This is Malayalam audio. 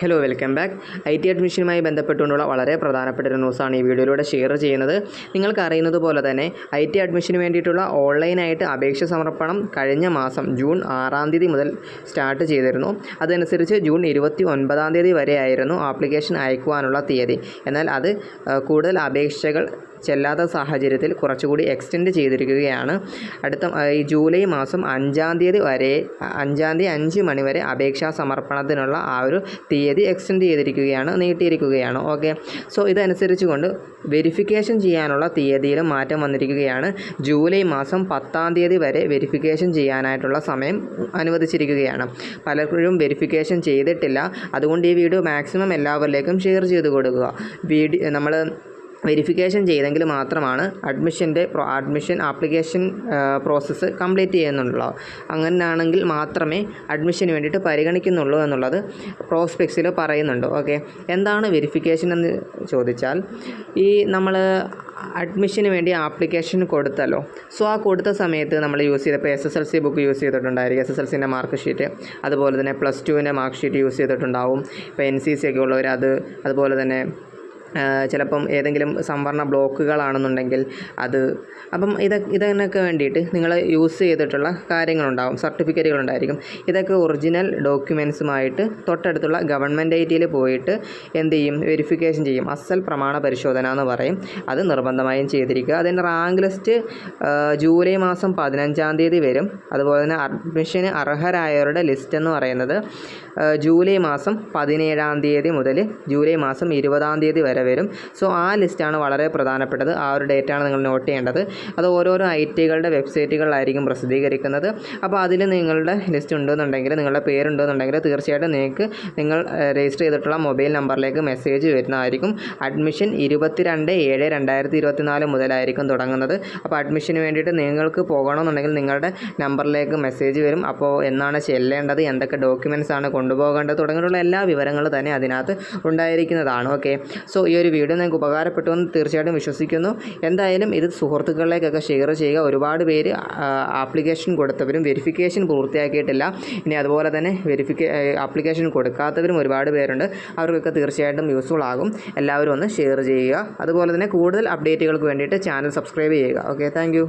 Hello welcome back I T അഡ്മിഷനുമായി ബന്ധപ്പെട്ടുകൊണ്ടുള്ള വളരെ പ്രധാനപ്പെട്ട ഒരു ന്യൂസാണ് ഈ വീഡിയോയിലൂടെ ഷെയർ ചെയ്യുന്നത്. നിങ്ങൾക്ക് അറിയുന്നത് പോലെ തന്നെ ഐ ടി അഡ്മിഷന് വേണ്ടിയിട്ടുള്ള ഓൺലൈനായിട്ട് അപേക്ഷ സമർപ്പണം കഴിഞ്ഞ മാസം ജൂൺ ആറാം തീയതി മുതൽ സ്റ്റാർട്ട് ചെയ്തിരുന്നു. അതനുസരിച്ച് ജൂൺ ഇരുപത്തി ഒൻപതാം തീയതി വരെയായിരുന്നു ആപ്ലിക്കേഷൻ അയക്കുവാനുള്ള തീയതി. എന്നാൽ അത് കൂടുതൽ അപേക്ഷകൾ ചെല്ലാത്ത സാഹചര്യത്തിൽ കുറച്ചുകൂടി എക്സ്റ്റെൻഡ് ചെയ്തിരിക്കുകയാണ്. അടുത്ത ഈ ജൂലൈ മാസം അഞ്ചാം തീയതി വരെ അഞ്ചാം തീയതി അഞ്ച് മണി വരെ അപേക്ഷാ സമർപ്പണത്തിനുള്ള ആ ഒരു തീയതി എക്സ്റ്റെൻഡ് ചെയ്തിരിക്കുകയാണ് നീട്ടിയിരിക്കുകയാണ്. ഓക്കെ. സോ ഇതനുസരിച്ച് കൊണ്ട് വെരിഫിക്കേഷൻ ചെയ്യാനുള്ള തീയതിയിലും മാറ്റം വന്നിരിക്കുകയാണ്. ജൂലൈ മാസം പത്താം തീയതി വരെ വെരിഫിക്കേഷൻ ചെയ്യാനായിട്ടുള്ള സമയം അനുവദിച്ചിരിക്കുകയാണ്. പലപ്പോഴും വെരിഫിക്കേഷൻ ചെയ്തിട്ടില്ല. അതുകൊണ്ട് ഈ വീഡിയോ മാക്സിമം എല്ലാവരിലേക്കും ഷെയർ ചെയ്ത് കൊടുക്കുക. വീഡിയോ നമ്മൾ വെരിഫിക്കേഷൻ ചെയ്തെങ്കിൽ മാത്രമാണ് അഡ്മിഷന്റെ അഡ്മിഷൻ ആപ്ലിക്കേഷൻ പ്രോസസ്സ് കംപ്ലീറ്റ് ചെയ്യുന്നുള്ളൂ. അങ്ങനെയാണെങ്കിൽ മാത്രമേ അഡ്മിഷന് വേണ്ടിയിട്ട് പരിഗണിക്കുന്നുള്ളൂ എന്നുള്ളത് പ്രോസ്പെക്സിൽ പറയുന്നുണ്ട്. ഓക്കെ? എന്താണ് വെരിഫിക്കേഷൻ എന്ന് ചോദിച്ചാൽ ഈ നമ്മൾ അഡ്മിഷന് വേണ്ടി ആപ്ലിക്കേഷൻ കൊടുത്തല്ലോ. സോ ആ കൊടുത്ത സമയത്ത് നമ്മൾ യൂസ് ചെയ്തപ്പോൾ S S L C book use ചെയ്തിട്ടുണ്ടായിരിക്കും. S S L സിന്റെ മാർക്ക് ഷീറ്റ് അതുപോലെ തന്നെ പ്ലസ് ടുവിന്റെ മാർക്ക് ഷീറ്റ് യൂസ് ചെയ്തിട്ടുണ്ടാവും. ഇപ്പോൾ എൻ സി സി ഒക്കെ ഉള്ളവർ അത് അതുപോലെ തന്നെ ചിലപ്പം ഏതെങ്കിലും സംവരണ ബ്ലോക്കുകളാണെന്നുണ്ടെങ്കിൽ അത് അപ്പം ഇത് ഇതിനൊക്കെ വേണ്ടിയിട്ട് നിങ്ങൾ യൂസ് ചെയ്തിട്ടുള്ള കാര്യങ്ങളുണ്ടാവും സർട്ടിഫിക്കറ്റുകളുണ്ടായിരിക്കും. ഇതൊക്കെ ഒറിജിനൽ ഡോക്യുമെൻസുമായിട്ട് തൊട്ടടുത്തുള്ള ഗവൺമെന്റ് ഐ ടിയിൽ പോയിട്ട് എന്ത് ചെയ്യും? വെരിഫിക്കേഷൻ ചെയ്യും. അസൽ പ്രമാണ പരിശോധന എന്ന് പറയും. അത് നിർബന്ധമായും ചെയ്തിരിക്കുക. അതിന്റെ റാങ്ക് ലിസ്റ്റ് ജൂലൈ മാസം പതിനഞ്ചാം തീയതി വരും. അതുപോലെ തന്നെ അഡ്മിഷന് അർഹരായവരുടെ ലിസ്റ്റ് എന്ന് പറയുന്നത് ജൂലൈ മാസം പതിനേഴാം തീയതി മുതൽ ജൂലൈ മാസം ഇരുപതാം തീയതി വരെ വരും. സോ ആ ലിസ്റ്റാണ് വളരെ പ്രധാനപ്പെട്ടത്. ആ ഒരു ഡേറ്റാണ് നിങ്ങൾ നോട്ട് ചെയ്യേണ്ടത്. അത് ഓരോരോ ഐ ടികളുടെ വെബ്സൈറ്റുകളിലായിരിക്കും പ്രസിദ്ധീകരിക്കുന്നത്. അപ്പോൾ അതിൽ നിങ്ങളുടെ ലിസ്റ്റ് ഉണ്ടെന്നുണ്ടെങ്കിൽ നിങ്ങളുടെ പേരുണ്ടെന്നുണ്ടെങ്കിൽ തീർച്ചയായിട്ടും നിങ്ങൾക്ക് നിങ്ങൾ രജിസ്റ്റർ ചെയ്തിട്ടുള്ള മൊബൈൽ നമ്പറിലേക്ക് മെസ്സേജ് വരുന്നതായിരിക്കും. അഡ്മിഷൻ ഇരുപത്തിരണ്ട് ഏഴ് രണ്ടായിരത്തി ഇരുപത്തിനാല് മുതലായിരിക്കും തുടങ്ങുന്നത്. അപ്പോൾ അഡ്മിഷന് വേണ്ടിയിട്ട് നിങ്ങൾക്ക് പോകണമെന്നുണ്ടെങ്കിൽ നിങ്ങളുടെ നമ്പറിലേക്ക് മെസ്സേജ് വരും. അപ്പോൾ എന്നാണ് ചെല്ലേണ്ടത്? എന്തൊക്കെ ഡോക്യുമെന്റ്സ് ആണ് കൊണ്ടുപോകേണ്ടത്? തുടങ്ങിയിട്ടുള്ള എല്ലാ വിവരങ്ങളും തന്നെ അതിനകത്ത് ഉണ്ടായിരിക്കുന്നതാണ്. ഓക്കെ സോ ഈ ഒരു വീഡിയോ നിങ്ങൾക്ക് ഉപകാരപ്പെട്ടു എന്ന് തീർച്ചയായിട്ടും വിശ്വസിക്കുന്നു. എന്തായാലും ഇത് സുഹൃത്തുക്കളിലേക്കൊക്കെ ഷെയർ ചെയ്യുക. ഒരുപാട് പേര് ആപ്ലിക്കേഷൻ കൊടുത്തവരും വെരിഫിക്കേഷൻ പൂർത്തിയാക്കിയിട്ടില്ല. ഇനി അതുപോലെ തന്നെ വെരിഫിക്കേ ആപ്ലിക്കേഷൻ കൊടുക്കാത്തവരും ഒരുപാട് പേരുണ്ട്. അവർക്കൊക്കെ തീർച്ചയായിട്ടും യൂസ്ഫുൾ ആകും. എല്ലാവരും ഒന്ന് ഷെയർ ചെയ്യുക. അതുപോലെ തന്നെ കൂടുതൽ അപ്ഡേറ്റുകൾക്ക് വേണ്ടിയിട്ട് ചാനൽ സബ്സ്ക്രൈബ് ചെയ്യുക. Okay thank